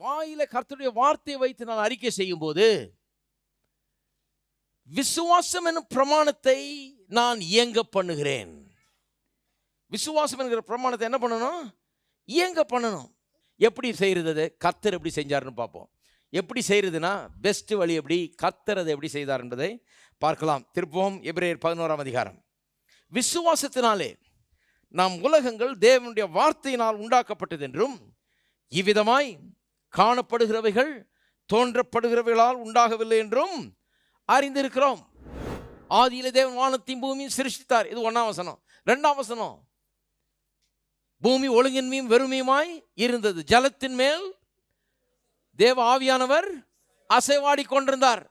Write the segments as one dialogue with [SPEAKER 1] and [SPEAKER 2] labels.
[SPEAKER 1] வாயில கர்த்தருடைய வார்த்தையை வைத்து நான் அறிக்கை செய்யும்போது விசுவாசம் என்னும் பிரமாணத்தை நான் இயங்க பண்ணுகிறேன். விசுவாசம் என்கிற பிரமாணத்தை என்ன பண்ணணும்? இயங்க பண்ணணும். எப்படி செய்கிறது கர்த்தர் எப்படி செஞ்சாருன்னு பார்ப்போம். எப்படி செய்கிறதுனா பெஸ்ட் வழி எப்படி கர்த்தர் அதை எப்படி செய்தார் என்பதை பார்க்கலாம். திருப்பவும் எபிரேயர் பதினோராம் அதிகாரம். விசுவாசத்தினாலே நாம் உலகங்கள் தேவனுடைய வார்த்தையினால் உண்டாக்கப்பட்டது என்றும் இவ்விதமாய் காணப்படுகிறவைகள் தோன்றப்படுகிறவைகளால் உண்டாகவில்லை என்றும் அறிந்திருக்கிறோம். ஆதியில தேவன் வானத்தையும் பூமியும் சிருஷ்டித்தார். இது ஒன்றாம் வசனம். ரெண்டாம் வசனம். பூமி ஒழுங்கின்மையும் வெறுமையுமாய் இருந்தது. ஜலத்தின் மேல் தேவ ஆவியானவர் அசைவாடி கொண்டிருந்தார்.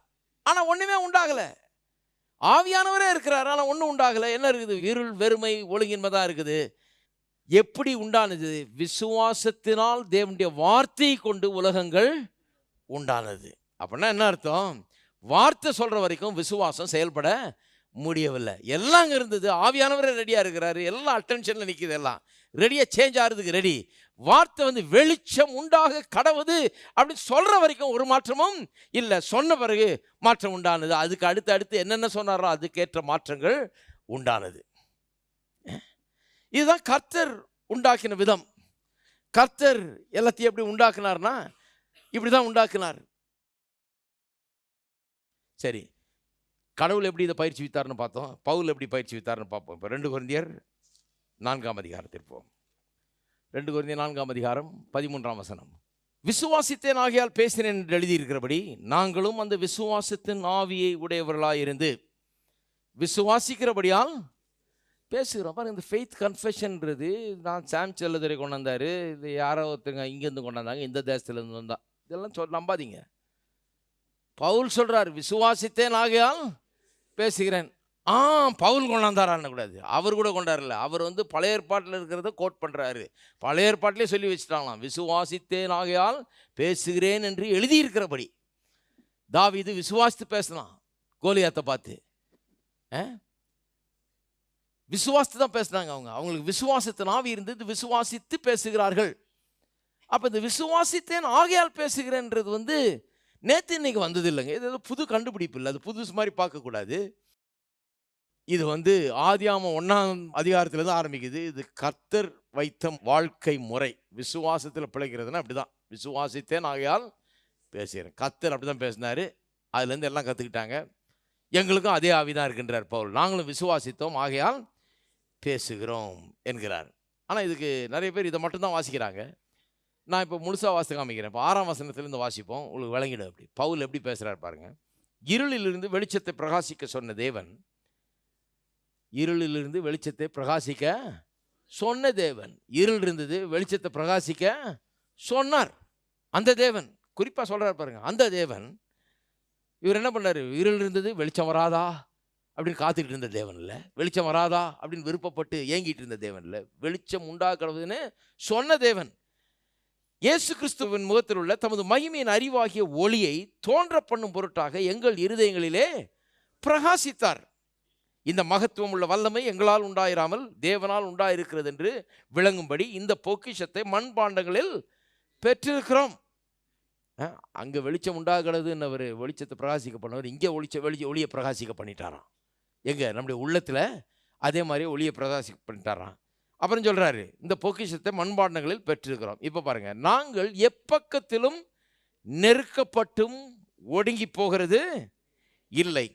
[SPEAKER 1] ஆனால் ஒன்றுமே உண்டாகலை. ஆவியானவரே இருக்கிறார். ஆனால் ஒன்றும் உண்டாகலை. என்ன இருக்குது? இருள் வெறுமை ஒழுங்கின்மை தான் இருக்குது. எப்படி உண்டானது? விசுவாசத்தினால் தேவனுடைய வார்த்தையை கொண்டு உலகங்கள் உண்டானது. அப்படின்னா என்ன அர்த்தம்? வார்த்தை சொல்கிற வரைக்கும் விசுவாசம் செயல்பட முடியவில்லை. எல்லாம் இருந்தது. ஆவியானவரே ரெடியாக இருக்கிறாரு. எல்லாம் அட்டென்ஷன்ல நிற்கிது எல்லாம். ரெடியாக சேஞ்ச் ஆகிறதுக்கு ரெடி வார்த்தை வந்து வெளிச்சம் உண்டாக கடவுது அப்படின்னு சொல்ற வரைக்கும் ஒரு மாற்றமும் இல்லை. சொன்ன பிறகு மாற்றம் உண்டானது. அதுக்கு அடுத்து அடுத்து என்னென்ன சொன்னாரோ அதுக்கேற்ற மாற்றங்கள் உண்டானது. இதுதான் கர்த்தர் உண்டாக்கின விதம். கர்த்தர் எல்லாத்தையும் எப்படி உண்டாக்குனார்னா இப்படி தான் உண்டாக்குனார். சரி கடவுள் எப்படி இதை பயிற்சி வித்தார்னு பார்த்தோம். பவுல் எப்படி பயிற்சி வித்தார்னு பார்ப்போம். இப்போ ரெண்டு குழந்தையர் நான்காம் அதிகாரத்திற்போம் ரெண்டு குருந்தியர் நான்காம் அதிகாரம் பதிமூன்றாம் வசனம். விசுவாசித்தேன் ஆகியால் பேசினேன் என்று எழுதியிருக்கிறபடி நாங்களும் அந்த விசுவாசத்தின் ஆவியை உடையவர்களாக இருந்து விசுவாசிக்கிறபடியால் பேசுகிறோம். பாருங்க இந்த ஃபெய்த் கன்ஃபெஷன்ன்றது நான் சாம் செல்லதுரை கொண்டாந்தார். இது யாரோ ஒருத்தங்க இங்கேருந்து கொண்டாந்தாங்க இந்த தேசத்துலேருந்து வந்தான் இதெல்லாம் சொல் நம்பாதீங்க. பவுல் சொல்கிறார் விசுவாசித்தேன் ஆகையால் பேசுகிறேன். ஆ பவுல் கொண்டாந்தாரான்னு கூடாது. அவர் கூட கொண்டாடல. அவர் வந்து பழைய ஏற்பாட்டில் இருக்கிறத கோட் பண்ணுறாரு பழைய ஏற்பாட்டிலே சொல்லி வச்சுட்டாங்களாம். விசுவாசித்தேன் ஆகையால் பேசுகிறேன் என்று எழுதியிருக்கிறபடி. தாவி இது விசுவாசித்து பேசலாம். கோலியாத்தை பார்த்து. ஆ? விசுவாசித்து தான் பேசுனாங்க அவங்க. அவங்களுக்கு விசுவாசத்தின் ஆவி இருந்தது விசுவாசித்து பேசுகிறார்கள். அப்போ இந்த விசுவாசித்தேன் ஆகையால் பேசுகிறேன்றது வந்து நேற்று இன்னைக்கு வந்தது இல்லைங்க இது ஏதோ புது கண்டுபிடிப்பு இல்லை. அது புதுசு மாதிரி பார்க்கக்கூடாது. இது வந்து ஆதியாமம் ஒன்றாம் அதிகாரத்துலேருந்து ஆரம்பிக்குது. இது கர்த்தர் வைத்த வாழ்க்கை முறை. விசுவாசத்தில் பிழைக்கிறதுனா அப்படிதான். விசுவாசித்தேன் ஆகையால் பேசுகிறேன். கர்த்தர் அப்படி தான் பேசினார் அதுலேருந்து எல்லாம் கற்றுக்கிட்டாங்க எங்களுக்கும் அதே ஆவி தான் இருக்கின்றார் பவுல். நாங்களும் விசுவாசித்தோம். ஆகையால் பேசுகிறோம் என்கிறார். ஆனால் இதுக்கு நிறைய பேர் இதை மட்டும்தான் வாசிக்கிறாங்க. நான் இப்போ முழுசாக வாசித்து காமிக்கிறேன். இப்போ ஆறாம் வசனத்துலேருந்து வாசிப்போம். உங்களுக்கு விளங்கிடும் அப்படி. பவுல் எப்படி பேசுகிறார் பாருங்க. இருளிலிருந்து வெளிச்சத்தை பிரகாசிக்க சொன்ன தேவன் இருளிலிருந்து வெளிச்சத்தை பிரகாசிக்க சொன்ன தேவன் இருள் இருந்தது வெளிச்சத்தை பிரகாசிக்க சொன்னார். அந்த தேவன் குறிப்பாக சொல்கிறார் பாருங்க. அந்த தேவன் இவர் என்ன பண்ணார்? இருள் இருந்தது வெளிச்சம் வராதா? அப்படின்னு காத்துக்கிட்டு இருந்த தேவன் இல்லை வெளிச்சம் வராதா அப்படின்னு விருப்பப்பட்டு ஏங்கிட்டு இருந்த தேவன் இல்லை வெளிச்சம் உண்டாகிறதுன்னு சொன்ன தேவன். இயேசு கிறிஸ்துவின் முகத்தில் உள்ள தமது மகிமையின் அறிவாகிய ஒளியை தோன்ற பண்ணும் பொருட்டாக எங்கள் இருதயங்களிலே பிரகாசித்தார். இந்த மகத்துவம் உள்ள வல்லமை எங்களால் உண்டாயிராமல் தேவனால் உண்டாயிருக்கிறது என்று விளங்கும்படி இந்த பொக்கிஷத்தை மண்பாண்டங்களில் பெற்றிருக்கிறோம். அங்கே வெளிச்சம் உண்டாகிறதுன்னு அவர் வெளிச்சத்தை பிரகாசிக்க பண்ணவர் இங்கே ஒளிச்ச வெளிச்ச ஒளியை பிரகாசிக்க பண்ணிட்டாராம். எங்கே? நம்முடைய உள்ளத்தில் அதே மாதிரி ஒளியை பிரகாசிக்க பண்ணிட்டாராம். அப்புறம் சொல்கிறாரு இந்த பொக்கிஷத்தை மண்பாண்டங்களில் பெற்றிருக்கிறோம். இப்போ பாருங்கள் நாங்கள் எப்பக்கத்திலும் நெருக்கப்பட்டும் ஒடுங்கி போகிறது இல்லை.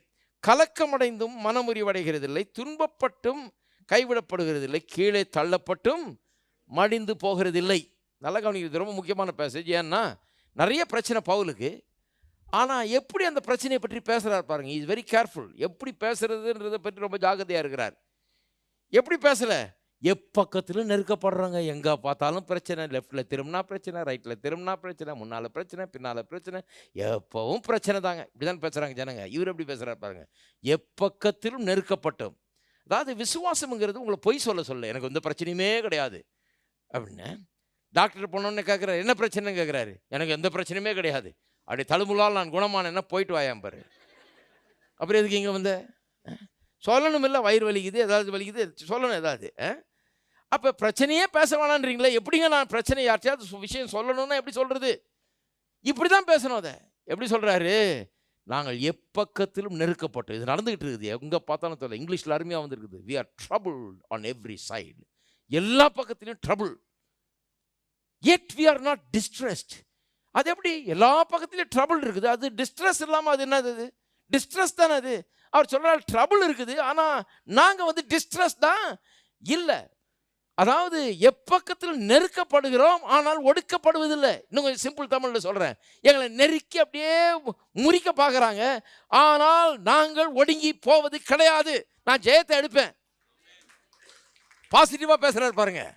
[SPEAKER 1] கலக்கமடைந்தும் மனமுறிவடைகிறதில்லை துன்பப்பட்டும் கைவிடப்படுகிறதில்லை கீழே தள்ளப்பட்டும் மடிந்து போகிறதில்லை. நல்லா கவனிக்கிறது ரொம்ப முக்கியமான பேசேஜ் ஏன்னா நிறைய பிரச்சனை பவுலுக்கு. ஆனால் எப்படி அந்த பிரச்சனையை பற்றி பேசுகிறார் பாருங்கள் இஸ் வெரி கேர்ஃபுல் எப்படி பேசுறதுன்றதை பற்றி ரொம்ப ஜாக்கிரதையாக இருக்கிறார். எப்படி பேசலை? எப்பக்கத்திலும் நெருக்கப்படுறாங்க. எங்கே பார்த்தாலும் பிரச்சனை லெஃப்டில் திரும்பினா பிரச்சனை ரைட்டில் திரும்பினா பிரச்சனை முன்னால் பிரச்சனை பின்னால் பிரச்சனை. எப்பவும் பிரச்சனை தாங்க. இப்படி தான் பேசுகிறாங்க ஜனங்க. இவர் எப்படி பேசுகிறார் பாருங்க. எப்பக்கத்திலும் நெருக்கப்பட்டோம். அதாவது விசுவாசம்ங்கிறது உங்களை பொய் சொல்ல சொல்ல. எனக்கு எந்த பிரச்சனையுமே கிடையாது. அப்படின்னு டாக்டர் போனோன்னு கேட்குறாரு என்ன பிரச்சனைன்னு கேட்குறாரு எனக்கு எந்த பிரச்சனையுமே கிடையாது. அப்படி தழுமுலால் நான் குணமானேன்னா போயிட்டு வாயாம் பாரு. அப்புறம் எதுக்கு இங்கே வந்த? சொல்லணும் இல்லை வயிறு வலிக்குது ஏதாவது வலிக்குது சொல்லணும் ஏதாவது அப்போ பிரச்சனையே பேச வேணான்றீங்களே எப்படிங்க நான் பிரச்சனை யார்ட்டையாவது விஷயம் சொல்லணும்னா எப்படி சொல்கிறது இப்படி தான் பேசணும் அதை. எப்படி சொல்கிறாரு நாங்கள் எப்பக்கத்திலும் நெருக்கப்பட்டோம். இது நடந்துகிட்டு இருக்குது. எங்கே பார்த்தாலும் தெரியல. இங்கிலீஷில் அருமையாக வந்திருக்குது. We are trouble on every side எல்லா பக்கத்துலையும் trouble yet we are not distressed அது எப்படி? எல்லா பக்கத்துலேயும் ட்ரபுள் இருக்குது. அது டிஸ்ட்ரெஸ் இல்லாமல் அது என்னது அது? டிஸ்ட்ரெஸ் தானே அது? அவர் சொல்கிறார் ட்ரபுள் இருக்குது. ஆனால் நாங்கள் வந்து டிஸ்ட்ரெஸ் தான் இல்லை. அதாவது எப்பக்கத்தில் நெருக்கப்படுகிறோம் ஆனால் ஒடுக்கப்படுவதில்லை. இன்னும் கொஞ்சம் சிம்பிள் தமிழில் சொல்கிறேன் எங்களை நெருக்கி அப்படியே முறிக்க பார்க்குறாங்க. ஆனால் நாங்கள் ஒடுங்கி போவது கிடையாது. நான் ஜெயத்தை எடுப்பேன் பாசிட்டிவாக பேசுகிறாரு பாருங்கள்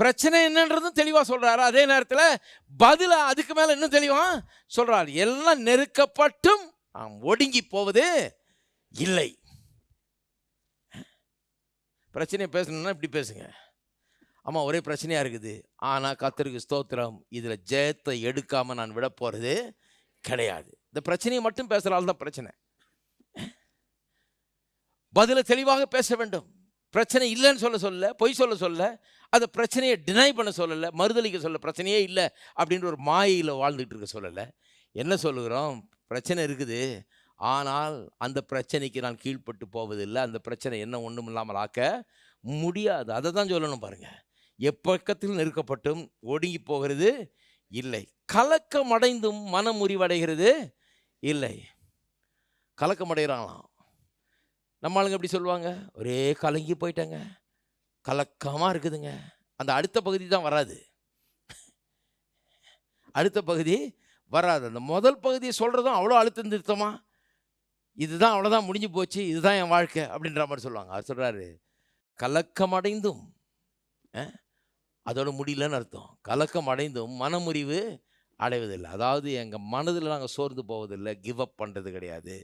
[SPEAKER 1] பிரச்சனை என்னன்றதும் தெளிவாக சொல்கிறாரு அதே நேரத்தில் பதில் அதுக்கு மேலே இன்னும் தெளிவாக சொல்கிறார் எல்லாம் நெருக்கப்பட்டும் நாம் ஒடுங்கி போவது இல்லை. பிரச்சனையை பேசணும்னா இப்படி பேசுங்க. ஆமாம் ஒரே பிரச்சனையாக இருக்குது. ஆனால் கத்தருக்கு ஸ்தோத்திரம். இதில் ஜெயத்தை எடுக்காமல் நான் விட போகிறது கிடையாது. இந்த பிரச்சனையை மட்டும் பேசுகிறால்தான் பிரச்சனை. பதிலை தெளிவாக பேச வேண்டும். பிரச்சனை இல்லைன்னு சொல்ல சொல்ல பொய் சொல்ல சொல்ல அந்த பிரச்சனையை டினை பண்ண சொல்லலை மறுதளிக்க சொல்ல பிரச்சனையே இல்லை அப்படின்ற ஒரு மாயையில் வாழ்ந்துகிட்டு இருக்க சொல்லலை. என்ன சொல்லுகிறோம்? பிரச்சனை இருக்குது. ஆனால் அந்த பிரச்சனைக்கு நான் கீழ்ப்பட்டு போவதில்லை. அந்த பிரச்சனை என்ன ஒன்றும் இல்லாமல் ஆக்க முடியாது. அதை தான் சொல்லணும் பாருங்கள் எப்பக்கத்தில் நெருக்கப்பட்டும் ஒடுங்கி போகிறது இல்லை. கலக்கம் அடைந்தும் மனம் முறிவடைகிறது இல்லை. கலக்கம் அடைகிறாங்களாம் நம்ம ஆளுங்க எப்படி சொல்லுவாங்க? ஒரே கலங்கி போயிட்டேங்க. கலக்கமாக இருக்குதுங்க. அந்த அடுத்த பகுதி தான் வராது. அடுத்த பகுதி வராது. அந்த முதல் பகுதியை சொல்கிறதும் அவ்வளோ அழுத்தம் திருத்தமாக இதுதான் அவ்வளோதான் முடிஞ்சு போச்சு. இதுதான் என் வாழ்க்கை அப்படின்ற மாதிரி சொல்லுவாங்க. அவர் சொல்கிறாரு கலக்கம் அடைந்தும். அதோட முடியலன்னு அர்த்தம். கலக்கம் அடைந்தும். மனமுறிவு அடைவதில்லை. அதாவது எங்கள் மனதில் நாங்கள் சோர்ந்து போவதில்லை. கிவ் அப் பண்ணுறது கிடையாது.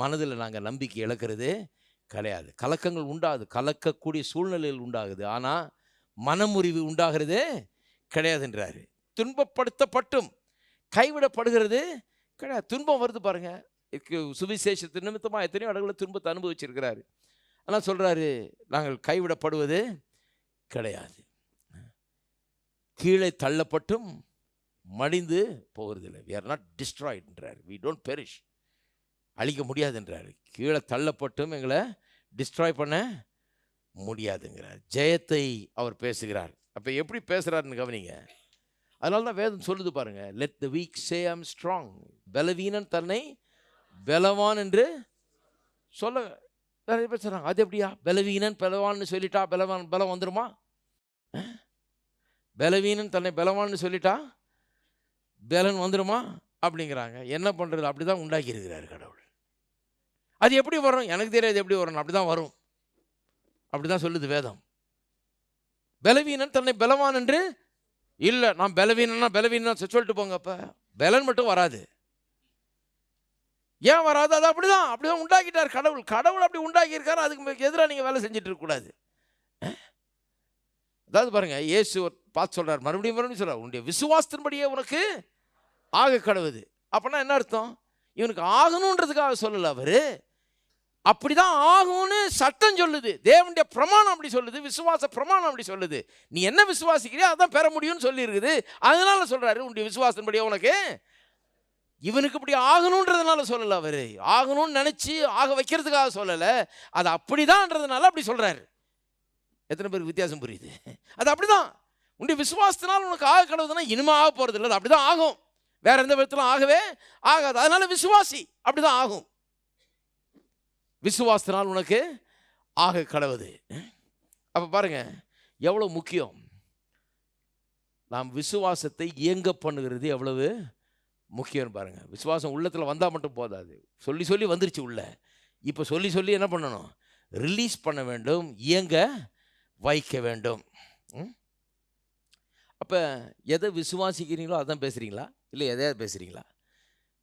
[SPEAKER 1] மனதில் நாங்கள் நம்பிக்கை இழக்கிறது கிடையாது. கலக்கங்கள் உண்டாகுது. கலக்கக்கூடிய சூழ்நிலைகள் உண்டாகுது. ஆனால் மனமுறிவு உண்டாகிறது கிடையாதுன்றாரு துன்பப்படுத்தப்பட்டும். கைவிடப்படுகிறது கிடையாது. துன்பம் வருது பாருங்க. சுவிசேஷத்து நிமித்தமாக எத்தனையோ இடங்களில் துன்பத்தை அனுபவிச்சிருக்கிறாரு. ஆனால் சொல்கிறாரு நாங்கள் கைவிடப்படுவது கிடையாது. கீழே தள்ளப்பட்டும். மடிந்து போகிறதில்லை வி ஆர் நாட் டிஸ்ட்ராய்டுன்றார் வி டோன்ட் பெரிஷ் அழிக்க முடியாதுன்றார் கீழே தள்ளப்பட்டும் எங்களை டிஸ்ட்ராய் பண்ண முடியாதுங்கிறார். ஜெயத்தை அவர் பேசுகிறார். அப்போ எப்படி பேசுகிறாருன்னு கவனிங்க. அதனால தான் வேதம் சொல்லுது பாருங்கள் let the weak say I'm strong பலவீனன் தன்னை பலவான் என்று சொல்ல நிறைய பேர் சொல்கிறாங்க அது எப்படியா? பலவீனன் பலவான்னு சொல்லிட்டா பலவான் பலம் வந்துருமா? பலவீனன் தன்னை பலவான்னு சொல்லிட்டா பலன் வந்துடுமா அப்படிங்கிறாங்க. என்ன பண்ணுறது அப்படி தான் உண்டாக்கி இருக்கிறார் கடவுள். அது எப்படி வரும் எனக்கு தெரியாது எப்படி வரும் அப்படி தான் வரும். அப்படி தான் சொல்லுது வேதம். பலவீனன் தன்னை பலவான் என்று? இல்லை நான் பலவீனன்னா பலவீனன் சொல்லிட்டு போங்க அப்போ. பலன் மட்டும் வராது. ஏன் வராது? அது அப்படி தான் அப்படி தான் உண்டாக்கிட்டார் கடவுள். கடவுள் அப்படி உண்டாக்கியிருக்காரு. அதுக்கு எதிராக நீங்கள் வேலை செஞ்சுட்டு இருக்கக்கூடாது அதாவது பாருங்க இயேசு பார்த்து சொல்கிறார் மறுபடியும் மறுபடியும் சொல்கிறார் உன்னுடைய விசுவாசத்தின்படியே உனக்கு ஆக கடவுது அப்படின்னா என்ன அர்த்தம்? இவனுக்கு ஆகணுன்றதுக்காக சொல்லலை அவர். அப்படிதான் ஆகும்னு சட்டம் சொல்லுது. தேவனுடைய பிரமாணம் அப்படி சொல்லுது. விசுவாச பிரமாணம் அப்படி சொல்லுது. நீ என்ன விசுவாசிக்கிறியோ அதான் பெற முடியும்னு சொல்லியிருக்குது. அதனால சொல்கிறாரு உன்னுடைய விசுவாசத்தின்படியே உனக்கு? இவனுக்கு இப்படி ஆகணுன்றதுனால சொல்லலை அவர். ஆகணும்னு நினச்சி ஆக வைக்கிறதுக்காக சொல்லலை. அது அப்படிதான்றதுனால அப்படி சொல்கிறாரு எத்தனை பேருக்கு வித்தியாசம் புரியுது? அது அப்படிதான். உன்னுடைய விசுவாசத்தினால் உனக்கு ஆக கடவுதுன்னா இனிமே ஆக போகிறது இல்லை அது அப்படி தான் ஆகும். வேற எந்த விதத்திலும் ஆகவே ஆகாது. அதனால விசுவாசி அப்படிதான் ஆகும். விசுவாசத்தினால் உனக்கு ஆக கடவுது. அப்போ பாருங்க எவ்வளோ முக்கியம்? நாம் விசுவாசத்தை இயங்க பண்ணுகிறது எவ்வளவு முக்கியம் பாருங்க. விசுவாசம் உள்ளத்தில் வந்தால் மட்டும் போதாது. சொல்லி சொல்லி வந்துருச்சு உள்ள. இப்போ சொல்லி சொல்லி என்ன பண்ணணும்? ரிலீஸ் பண்ண வேண்டும் இயங்க வைக்க வேண்டும். அப்போ எதை விசுவாசிக்கிறீங்களோ அதான் பேசுகிறீங்களா இல்லை எதையாவது பேசுகிறீங்களா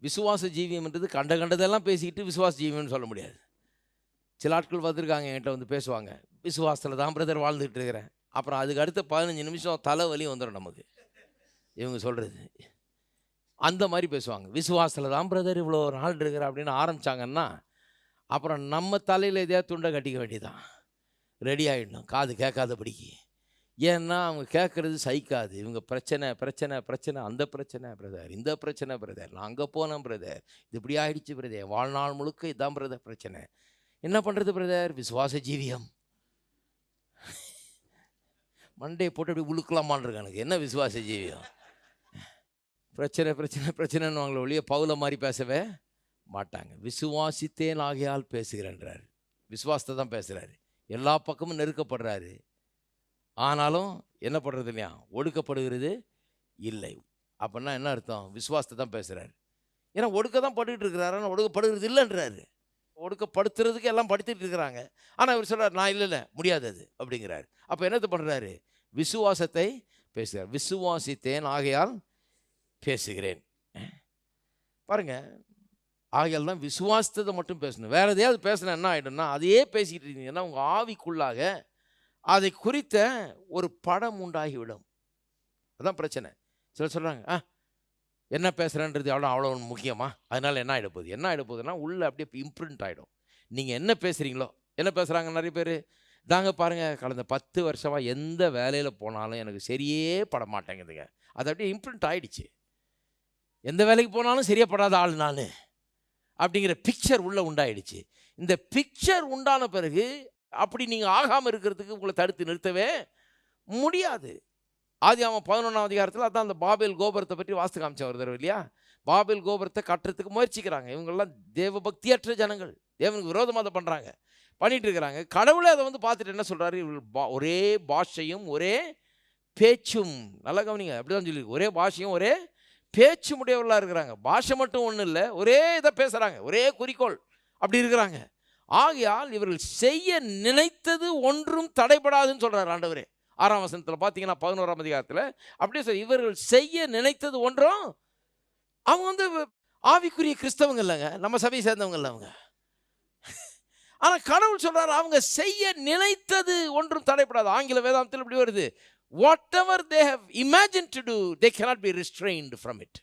[SPEAKER 1] விசுவாச ஜீவியம்ன்றது கண்ட கண்டதெல்லாம் பேசிக்கிட்டு விசுவாச ஜீவியம்னு சொல்ல முடியாது. சில ஆட்கள் வந்திருக்காங்க என்கிட்ட வந்து பேசுவாங்க. விசுவாசத்தில் தான் பிரதர் வாழ்ந்துக்கிட்டு இருக்கிறேன். அப்புறம் அதுக்கு அடுத்த பதினஞ்சு நிமிஷம் தலைவலி வந்துடும் நமக்கு. இவங்க சொல்கிறது அந்த மாதிரி பேசுவாங்க. விசுவாசத்தில் தான் பிரதர் இவ்வளோ நாள் இருக்கிற அப்படின்னு ஆரம்பித்தாங்கன்னா அப்புறம் நம்ம தலையில் எதையாவது துண்டை கட்டிக்க வேண்டியதான் ரெடி ஆகிடணும் காது கேட்காதபடிக்கு. ஏன்னா அவங்க கேட்குறது சகிக்காது. இவங்க பிரச்சனை பிரச்சனை பிரச்சனை அந்த பிரச்சனை பிரதர் இந்த பிரச்சனை பிரதர் நான் அங்கே போனேன் பிரதர் இது இப்படி ஆயிடுச்சு பிரதர் வாழ்நாள் முழுக்க இதான் பிரதர் பிரச்சனை. என்ன பண்ணுறது பிரதர் விசுவாச ஜீவியம். மண்டையை போட்டு அப்படி உழுக்கலாமான் இருக்கு எனக்கு. என்ன விசுவாச ஜீவியம்? பிரச்சனை பிரச்சனை பிரச்சனைன்னு அவங்கள ஒழிய பவுல மாதிரி பேசவே மாட்டாங்க. விசுவாசித்தேன் ஆகையால் பேசுகிறேன்றார். விசுவாசத்தை தான் பேசுகிறாரு எல்லா பக்கமும் நெருக்கப்படுறாரு. ஆனாலும் என்ன பண்ணுறது இல்லையா ஒடுக்கப்படுகிறது இல்லை. அப்படின்னா என்ன அர்த்தம்? விசுவாசத்தை தான் பேசுகிறாரு ஏன்னா ஒடுக்க தான் பட்டுக்கிட்டு இருக்கிறாரு. ஆனால் ஒடுக்கப்படுகிறது இல்லைன்றாரு. ஒடுக்கப்படுத்துறதுக்கு எல்லாம் படுத்திட்டு இருக்கிறாங்க. ஆனால் இவர் சொல்கிறார் நான் இல்லை இல்லை முடியாது அது அப்படிங்கிறாரு. அப்போ என்னது பண்ணுறாரு விசுவாசத்தை பேசுகிறார் விசுவாசித்தேன் ஆகையால் பேசுகிறேன். பாருங்க. ஆகையால் தான் விசுவாசத்தை மட்டும் பேசணும். வேறு எதையாவது பேசினா என்ன ஆகிடும்னா அதையே பேசிக்கிட்டு இருந்தீங்கன்னா உங்கள் ஆவிக்குள்ளாக அதை குறித்த ஒரு படம் உண்டாகிவிடும். அதுதான் பிரச்சனை. சில சொல்கிறாங்க ஆ என்ன பேசுகிறேன்றது அவ்வளோ அவ்வளோ முக்கியமாக அதனால் என்ன ஆகிட போகுது? என்ன ஆகிட போகுதுன்னா உள்ளே அப்படியே இம்ப்ரிண்ட் ஆகிடும் நீங்கள் என்ன பேசுகிறீங்களோ என்ன பேசுகிறாங்க நிறைய பேர்? தாங்க பாருங்கள் கடந்த பத்து வருஷமாக எந்த வேலையில் போனாலும் எனக்கு சரியே பட மாட்டேங்குதுங்க அது அப்படியே இம்ப்ரிண்ட் ஆகிடுச்சு எந்த வேலைக்கு போனாலும் சரியாப்படாத ஆள் நான். அப்படிங்கிற பிக்சர் உள்ளே உண்டாயிடுச்சு. இந்த பிக்சர் உண்டான பிறகு அப்படி நீங்கள் ஆகாமல் இருக்கிறதுக்கு உங்களை தடுத்து நிறுத்தவே முடியாது. ஆதி அவன் பதினொன்றாம் அதிகாரத்தில் அதான் அந்த பாபேல் கோபுரத்தை பற்றி வாஸ்து காமிச்ச வருது இல்லையா? பாபேல் கோபுரத்தை கட்டுறதுக்கு முயற்சிக்கிறாங்க. இவங்கெல்லாம் தேவ பக்தியற்ற ஜனங்கள். தேவனுக்கு விரோதமாக அதை பண்ணுறாங்க பண்ணிட்டு இருக்கிறாங்க. கடவுளே அதை வந்து பார்த்துட்டு என்ன சொல்கிறாரு இவர்கள் பா ஒரே பாஷையும் ஒரே பேச்சும். நல்லா கவனிங்க. அப்படி தான் சொல்லி ஒரே பாஷையும் ஒரே பேச்சு முடியவர்களாக இருக்கிறாங்க. பாஷை மட்டும் ஒன்றும் இல்லை ஒரே இதை பேசுகிறாங்க ஒரே குறிக்கோள். அப்படி இருக்கிறாங்க. ஆகையால் இவர்கள் செய்ய நினைத்தது ஒன்றும் தடைபடாதுன்னு சொல்கிறார் ஆண்டவரே. ஆறாம் வசனத்தில் பார்த்தீங்கன்னா பதினோராம் அதிகாரத்தில் அப்படியே சார் இவர்கள் செய்ய நினைத்தது ஒன்றும் அவங்க வந்து ஆவிக்குரிய கிறிஸ்தவங்க இல்லைங்க நம்ம சபையை சேர்ந்தவங்க இல்லை அவங்க. ஆனால் கடவுள் சொல்கிறார் அவங்க செய்ய நினைத்தது ஒன்றும் தடைப்படாது ஆங்கில வேதாந்தத்தில் இப்படி வருது whatever they have imagine to do they cannot be restrained from it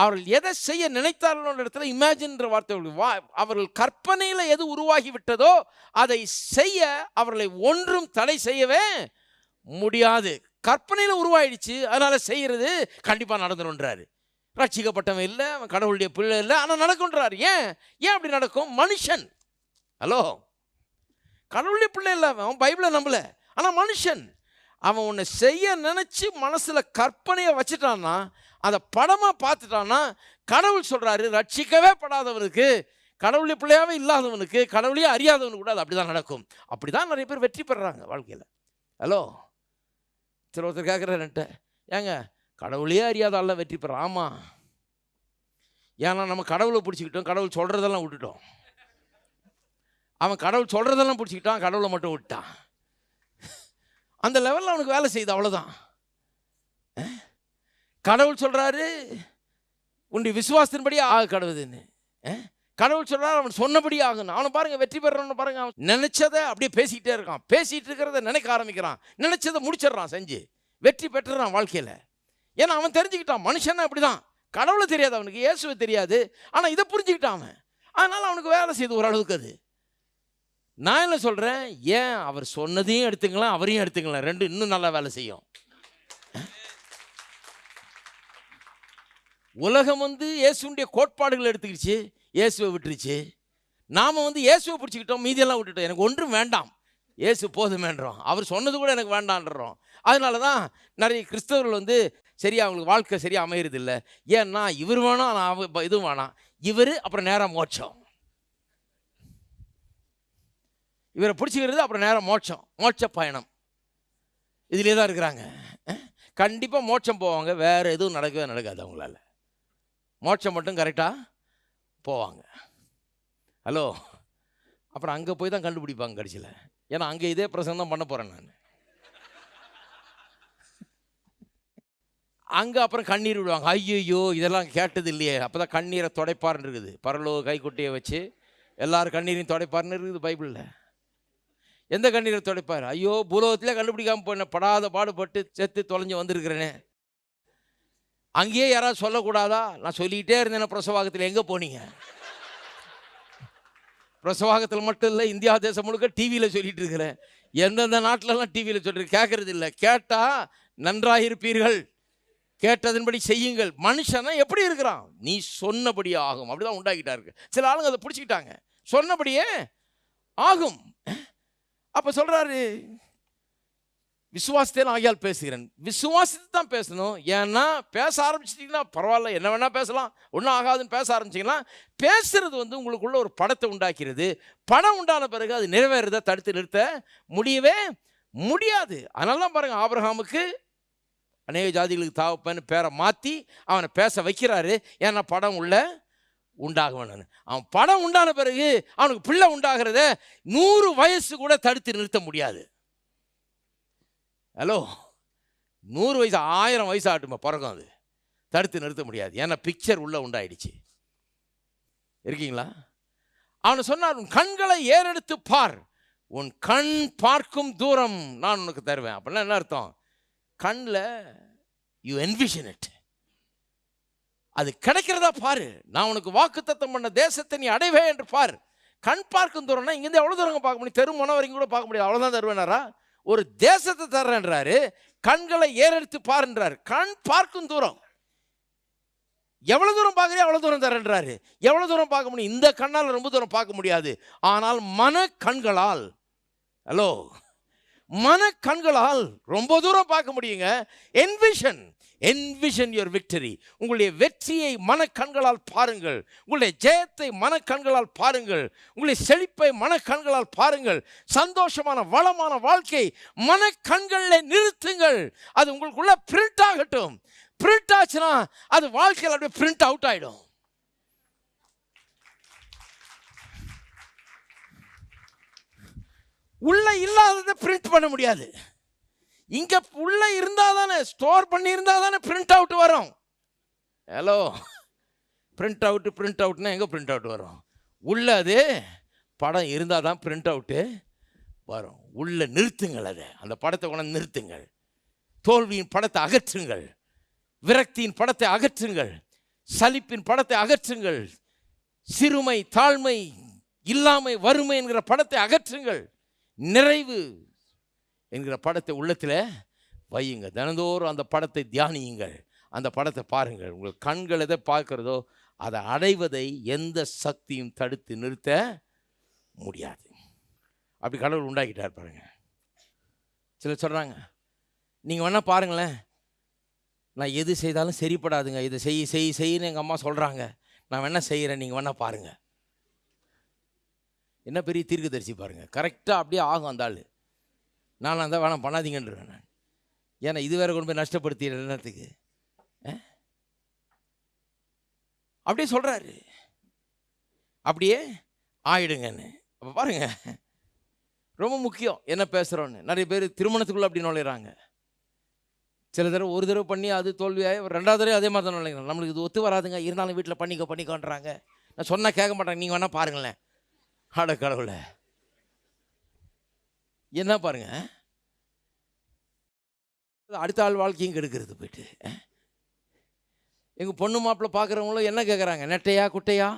[SPEAKER 1] அவர்கள் எதை செய்ய நினைத்தார்களோ இடத்துல இமேஜின்ற வார்த்தை வா அவர்கள் கற்பனையில் எது உருவாகி விட்டதோ அதை செய்ய அவர்களை ஒன்றும் தடை செய்யவே முடியாது. கற்பனையில் உருவாயிடுச்சு அதனால் செய்கிறது கண்டிப்பாக நடந்துருன்றாரு ரட்சிக்கப்பட்டவன் இல்லை அவன் கடவுளுடைய பிள்ளை இல்லை ஆனால் நடக்குன்றார் ஏன்? ஏன் அப்படி நடக்கும்? மனுஷன். ஹலோ? கடவுளுடைய பிள்ளை இல்லை அவன் பைபிளை நம்பலை. ஆனால் மனுஷன். அவன் உன்னை செய்ய நினச்சி மனசில் கற்பனையை வச்சுட்டான்னா அதை படமாக பார்த்துட்டான்னா கடவுள் சொல்கிறாரு ரட்சிக்கவே படாதவனுக்கு கடவுளுடைய பிள்ளையாவே இல்லாதவனுக்கு கடவுளையே அறியாதவனுக்கு கூட அது அப்படி தான் நடக்கும். அப்படி தான் நிறைய பேர் வெற்றி பெறுறாங்க வாழ்க்கையில். ஹலோ? சரி ஒருத்தர் கேட்குறாருன்ட்ட ஏங்க கடவுளையே அறியாத வெற்றி பெறான் ஆமாம் ஏன்னா நம்ம கடவுளை பிடிச்சிக்கிட்டோம் கடவுள் சொல்கிறதெல்லாம் விட்டுட்டோம். அவன் கடவுள் சொல்கிறதெல்லாம் பிடிச்சிக்கிட்டான் கடவுளை மட்டும் விட்டான். அந்த லெவலில் அவனுக்கு வேலை செய்யுது அவ்வளோதான் கடவுள் சொல்கிறாரு உன்னுடைய விசுவாசத்தின்படி ஆக கடவுதுன்னு கடவுள் சொல்கிறார் அவன் சொன்னபடி ஆகணும் அவனை பாருங்க வெற்றி பெறணும்னு பாருங்க. அவன் நினைச்சதை அப்படியே பேசிக்கிட்டே இருக்கான். பேசிகிட்டு இருக்கிறத நினைக்க ஆரம்பிக்கிறான். நினைச்சதை முடிச்சிடுறான் செஞ்சு. வெற்றி பெற்றுறான் வாழ்க்கையில். ஏன்னா அவன் தெரிஞ்சுக்கிட்டான். மனுஷன் அப்படிதான். கடவுளை தெரியாது அவனுக்கு இயேசுவை தெரியாது. ஆனால் இதை புரிஞ்சுக்கிட்டான் அவன். அதனால் அவனுக்கு வேலை செய்யுது ஓரளவுக்கு அது. நான் என்ன சொல்கிறேன் ஏன் அவர் சொன்னதையும் எடுத்துக்கலாம் அவரையும் எடுத்துக்கலாம். ரெண்டு இன்னும் நல்லா வேலை செய்யும். உலகம் வந்து இயேசுடைய கோட்பாடுகளை எடுத்துக்கிடுச்சு இயேசுவை விட்டுருச்சு. நாம் வந்து இயேசுவை பிடிச்சிக்கிட்டோம் மீதியெல்லாம் விட்டுட்டோம். எனக்கு ஒன்றும் வேண்டாம். இயேசு போதுமேன்றோம். அவர் சொன்னது கூட எனக்கு வேண்டான்றோம். அதனால தான் நிறைய கிறிஸ்தவர்கள் வந்து சரியா அவங்களுக்கு வாழ்க்கை சரியாக அமையிறது இல்லை ஏன்னா இவர் வேணாம் நான் அவ- இதுவும் வேணாம். இவர் அப்புறம் நேரம் மோட்சம். இவரை பிடிச்சிக்கிறது அப்புறம் நேரம் மோட்சம். மோட்ச பயணம். இதிலே தான் இருக்கிறாங்க கண்டிப்பாக மோட்சம் போவாங்க. வேறு எதுவும் நடக்கவே நடக்காது அவங்களால. மோட்சம் மட்டும் கரெக்டாக போவாங்க. ஹலோ அப்புறம் அங்கே போய் தான் கண்டுபிடிப்பாங்க கடைசியில். ஏன்னா அங்கே இதே பிரசங்கம் தான் பண்ண போகிறேன் நான். அங்கே அப்புறம் கண்ணீர் விடுவாங்க. ஐயோ இதெல்லாம் கேட்டது இல்லையே அப்போ தான் கண்ணீரை துடைப்பார்னு இருக்குது. பரலோ கைக்குட்டியை வச்சு எல்லாரும் கண்ணீரையும் துடைப்பார்னு இருக்குது பைபிளில். எந்த கண்ணீரை துடைப்பார்? ஐயோ பூலோகத்திலே கண்டுபிடிக்காமல் போன படாத பாடுபட்டு செத்து தொலைஞ்சு வந்திருக்கிறேனே. அங்கேயே யாராவது சொல்லக்கூடாதா? நான் சொல்லிக்கிட்டே இருந்தேன் பிரசவாகத்தில். எங்கே போனீங்க? பிரசவாகத்தில் மட்டும் இல்லை இந்தியா தேசம் முழுக்க டிவியில் சொல்லிட்டு இருக்கிறேன். எந்தெந்த நாட்டிலலாம் டிவியில் சொல்லிட்டு கேட்கறது இல்லை. கேட்டால் நன்றாக இருப்பீர்கள். கேட்டதன்படி செய்யுங்கள். மனுஷனா எப்படி இருக்கிறான்? நீ சொன்னபடி ஆகும். அப்படிதான் உண்டாக்கிட்டாரு சில ஆளுங்க அதை பிடிச்சிக்கிட்டாங்க. சொன்னபடியே ஆகும். அப்போ சொல்கிறாரு சொல்றாரு விசுவாசத்தேன் ஆகியால் பேசுகிறேன். விசுவாசத்தை தான் பேசணும். ஏன்னா பேச ஆரம்பிச்சிட்டிங்கன்னா பரவாயில்ல என்ன வேணால் பேசலாம். ஒன்றும் ஆகாதுன்னு பேச ஆரம்பிச்சிங்கன்னா பேசுகிறது வந்து உங்களுக்குள்ள ஒரு படத்தை உண்டாக்கிறது. படம் உண்டான பிறகு அது நிறைவேறதை தடுத்து நிறுத்த முடியவே முடியாது. அதனால தான் பாருங்கள் ஆபிரஹாமுக்கு அநேக ஜாதிகளுக்கு தாவப்பன்னு பேரை மாற்றி அவனை பேச வைக்கிறாரு. ஏன்னா படம் உள்ள உண்டாக வேணும் அவன் படம் உண்டான பிறகு அவனுக்கு பிள்ளை உண்டாகிறத நூறு வயசு கூட தடுத்து நிறுத்த முடியாது. ஹலோ நூறு வயசு ஆயிரம் வயசு ஆகட்டுமா பிறக்கும் அது. தடுத்து நிறுத்த முடியாது. ஏன்னா பிக்சர் உள்ளே உண்டாயிடுச்சு. இருக்கீங்களா? அவனை சொன்னார் உன் கண்களை ஏறெடுத்து பார். உன் கண் பார்க்கும் தூரம் நான் உனக்கு தருவேன். அப்படின்னா என்ன அர்த்தம்? கண்ணில் யூ என்விஷன் இட் அது கிடைக்கிறதா பாரு. நான் உனக்கு வாக்குத்தத்தம் பண்ண தேசத்தை நீ அடைவே என்று பார். கண் பார்க்கும் தூரம்னா இங்கேருந்து எவ்வளோ தூரம் பார்க்க முடியும்? தெரு மன வரைக்கும் கூட பார்க்க முடியாது. அவ்வளோதான் தருவேனாரா? ஒரு தேசத்தை தர்றேன்றாரு கண்களை ஏறெடுத்து பாருன்றாரு. கண் பார்க்கும் தூரம். எவ்வளவு தூரம் பார்க்குறியோ அவ்வளோ தூரம் தரேன்றாரு எவ்வளோ தூரம் பார்க்க முடியும்? இந்த கண்ணால் ரொம்ப தூரம் பார்க்க முடியாது. ஆனால் மன கண்களால். ஹலோ மன கண்களால் ரொம்ப தூரம் பார்க்க முடியுங்க. என்விஷன் என்விஷன் யுவர் விக்டரி உங்களுடைய வெற்றியை மனக்கண்களால் பாருங்கள். உங்களுடைய ஜெயத்தை மனக்கண்களால் பாருங்கள். உங்களுடைய செழிப்பை மனக்கண்களால் பாருங்கள். சந்தோஷமான வளமான வாழ்க்கை மனக்கண்களில் நிறுத்துங்கள். அது உங்களுக்குள்ள பிரிண்ட் ஆகட்டும். பிரிண்ட் ஆச்சுன்னா அது வாழ்க்கையில் அப்படியே பிரிண்ட் அவுட் ஆகிடும் உள்ள இல்லாததை பிரிண்ட் பண்ண முடியாது. இங்கே உள்ளே இருந்தால் தானே ஸ்டோர் பண்ணியிருந்தால் தானே பிரிண்ட் அவுட் வரும். ஹலோ பிரிண்ட் அவுட்டு பிரிண்ட் அவுட்னா எங்கே பிரிண்ட் அவுட் வரும்? உள்ள அது படம் இருந்தால் தான் பிரிண்ட் அவுட்டு வரும். உள்ள நிறுத்துங்கள் அதை. அந்த படத்தை கொண்டு நிறுத்துங்கள். தோல்வியின் படத்தை அகற்றுங்கள். விரக்தியின் படத்தை அகற்றுங்கள். சலிப்பின் படத்தை அகற்றுங்கள். சிறுமை தாழ்மை இல்லாமை வறுமை என்கிற படத்தை அகற்றுங்கள். நிறைவு. என்கிற படத்தை உள்ளத்தில் வையுங்க தினந்தோறும் அந்த படத்தை தியானியுங்கள். அந்த படத்தை பாருங்கள். உங்கள் கண்கள் எதை பார்க்குறதோ அதை அடைவதை எந்த சக்தியும் தடுத்து நிறுத்த முடியாது. அப்படி கடவுள் உண்டாக்கிட்டார் பாருங்கள் சிலர் சொல்கிறாங்க நீங்கள் வேணால் பாருங்களேன். நான் எது செய்தாலும் சரிப்படாதுங்க. இதை செய் செய் செய்யின்னு எங்கள் அம்மா சொல்கிறாங்க நான் வேணால் செய்கிறேன் நீங்கள் வேணால் பாருங்கள் என்ன பெரிய தீர்க்கதரிசி பாருங்கள் கரெக்டாக அப்படியே ஆகும் அந்த ஆள். நான் அந்த வேணாம் பண்ணாதீங்கன்றேன் நான். ஏன்னா இது வேறு கொண்டு போய் நஷ்டப்படுத்திடுற என்னத்துக்கு அப்படியே சொல்கிறாரு அப்படியே ஆயிடுங்கன்னு. அப்போ பாருங்க. ரொம்ப முக்கியம் என்ன பேசுகிறோன்னு நிறைய பேர் திருமணத்துக்குள்ளே அப்படி நுழையிறாங்க. சில தடவை ஒரு தடவை பண்ணி அது தோல்வியாக ரெண்டாவது தடவை அதே மாதிரி தான் நுழைக்கிறாங்க நம்மளுக்கு இது ஒத்து வராதுங்க. இருந்தாலும் வீட்டில் பண்ணிக்கோ பண்ணிக்கோன்றாங்க. நான் சொன்னால் கேட்க மாட்டாங்க. நீங்கள் வேணால் பாருங்களேன். ஆட கடவுளை. என்ன பாருங்க? அடுத்த ஆள் வாழ்க்கையும் கெடுக்கிறது போயிட்டு எங்கள் பொண்ணு மாப்பிள்ளை பார்க்குறவங்களும் என்ன கேட்குறாங்க நெட்டையா குட்டையா?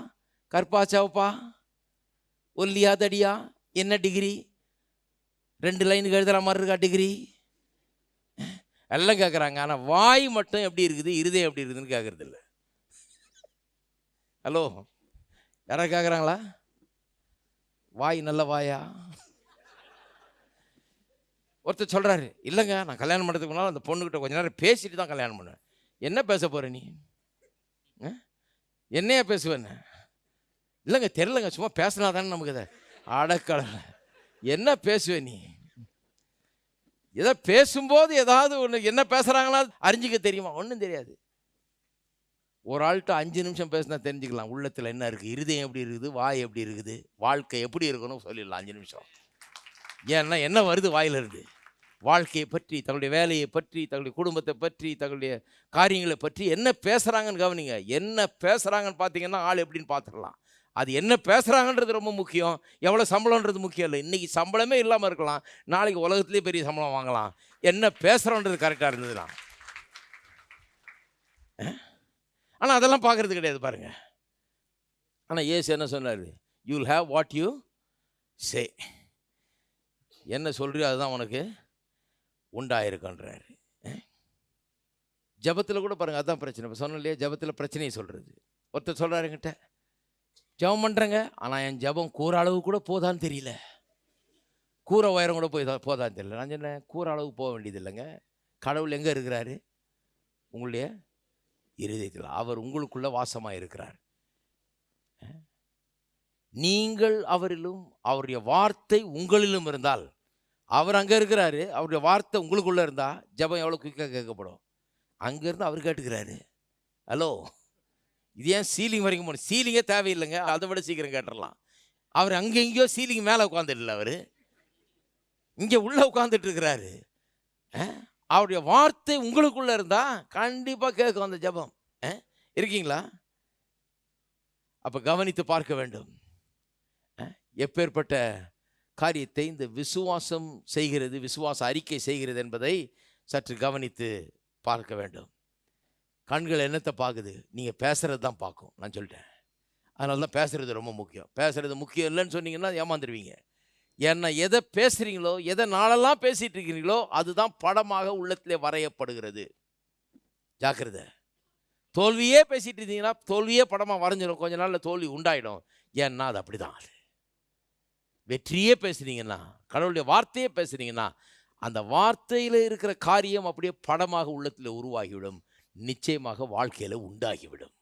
[SPEAKER 1] கற்பா சவப்பா? ஒல்லியா தடியா? என்ன டிகிரி ரெண்டு லைனுக்கு எழுதுகிற மாதிரி இருக்கா டிகிரி எல்லாம் கேட்குறாங்க ஆனால் வாய் மட்டும் எப்படி இருக்குது? இருதயம் எப்படி இருக்குதுன்னு கேட்குறது இல்லை. ஹலோ யாராவது கேட்குறாங்களா வாய் நல்ல வாயா? ஒருத்தர் சொல்கிறாரு இல்லைங்க நான் கல்யாணம் பண்ணுறதுக்கு முன்னால் அந்த பொண்ணுக்கிட்ட கொஞ்ச நேரம் பேசிட்டு தான் கல்யாணம் பண்ணுவேன். என்ன பேச போகிற நீ? என்னையா பேசுவேன் இல்லைங்க தெரிலங்க சும்மா பேசினா தானே நமக்கு இதை. அடக்கடலை என்ன பேசுவே நீ? ஏதோ பேசும்போது ஏதாவது ஒன்று என்ன பேசுகிறாங்களா அறிஞ்சிக்க தெரியுமா? ஒன்றும் தெரியாது. ஒரு ஆள்கிட்ட அஞ்சு நிமிஷம் பேசினா தெரிஞ்சுக்கலாம். உள்ளத்தில் என்ன இருக்குது இருதயம் எப்படி இருக்குது? வாய் எப்படி இருக்குது? வாழ்க்கை எப்படி இருக்கணும் சொல்லிடலாம் அஞ்சு நிமிஷம். ஏன்னா என்ன வருது வாயிலிருந்து வாழ்க்கையை பற்றி தங்களுடைய வேலையை பற்றி தங்களுடைய குடும்பத்தை பற்றி தங்களுடைய காரியங்களை பற்றி என்ன பேசுகிறாங்கன்னு கவனிங்க. என்ன பேசுகிறாங்கன்னு பார்த்தீங்கன்னா ஆள் எப்படின்னு பார்த்துடலாம். அது என்ன பேசுகிறாங்கன்றது ரொம்ப முக்கியம். எவ்வளோ சம்பளம்ன்றது முக்கியம் இல்லை. இன்றைக்கி சம்பளமே இல்லாமல் இருக்கலாம். நாளைக்கு உலகத்துலேயே பெரிய சம்பளம் வாங்கலாம். என்ன பேசுகிறோன்றது கரெக்டாக இருந்ததுன்னா. ஆனால் அதெல்லாம் பார்க்குறது கிடையாது பாருங்கள் ஆனால் ஏசு என்ன சொன்னார்? You will have what you say என்ன சொல்கிறியோ அதுதான் உனக்கு உண்டாயிருக்கன்றாரு. ஜபத்தில் கூட பாருங்க அதான் பிரச்சனை. இப்போ சொன்ன இல்லையா ஜபத்தில் பிரச்சனையை சொல்கிறது ஒருத்தர் சொல்கிறாரு என்கிட்ட ஜெபம் பண்ணுறேங்க ஆனால் என் ஜெபம் கூற அளவு கூட போதான்னு தெரியல. கூரை உயரம் கூட போய் போதான்னு தெரியல. நான் சொன்னேன் கூற அளவுக்கு போக வேண்டியது இல்லைங்க. கடவுள் எங்கே இருக்கிறாரு? உங்களுடைய இருதயத்தில். அவர் உங்களுக்குள்ளே வாசமாக இருக்கிறார். நீங்கள் அவரிலும் அவருடைய வார்த்தை உங்களிலும் இருந்தால் அவர் அங்கே இருக்கிறாரு அவருடைய வார்த்தை உங்களுக்குள்ளே இருந்தால் ஜெபம் எவ்வளோ குயிக்காக கேட்கப்படும். அங்கேருந்து அவர் கேட்டுக்கிறாரு. ஹலோ இது ஏன் சீலிங் வரைக்கும் போகணும் சீலிங்கே தேவையில்லைங்க அதை விட சீக்கிரம் கேட்டுடலாம் அவர் அங்கே எங்கேயோ சீலிங் மேலே உட்காந்துடல அவர். இங்கே உள்ளே உட்காந்துட்டு இருக்கிறாரு. அவருடைய வார்த்தை உங்களுக்குள்ளே இருந்தால் கண்டிப்பாக கேட்கும் அந்த ஜெபம். இருக்கீங்களா? அப்போ கவனித்து பார்க்க வேண்டும். எப்பேற்பட்ட காரியத்தை இந்த விசுவாசம் செய்கிறது விசுவாச அறிக்கை செய்கிறது என்பதை சற்று கவனித்து பார்க்க வேண்டும். கண்கள் என்னத்தை பார்க்குது நீங்கள் பேசுகிறது தான் பார்க்கும். நான் சொல்லிட்டேன் அதனால தான் பேசுகிறது ரொம்ப முக்கியம். பேசுறது முக்கியம் இல்லைன்னு சொன்னீங்கன்னா ஏமாந்துருவீங்க. ஏன்னா எதை பேசுகிறீங்களோ எதை நாளெல்லாம் பேசிகிட்டு இருக்கிறீங்களோ அதுதான் படமாக உள்ளத்திலே வரையப்படுகிறது. ஜாக்கிரதை. தோல்வியே பேசிகிட்டு இருந்தீங்கன்னா தோல்வியே படமாக வரைஞ்சிடும் கொஞ்ச நாளில் தோல்வி உண்டாயிடும். ஏன்னா அது அப்படிதான். தான் வெற்றியே பேசுனீங்கன்னா கடவுளுடைய வார்த்தையே பேசுனீங்கன்னா அந்த வார்த்தையில் இருக்கிற காரியம் அப்படியே படமாக உள்ளத்தில் உருவாகிவிடும். நிச்சயமாக வாழ்க்கையில் உண்டாகிவிடும்.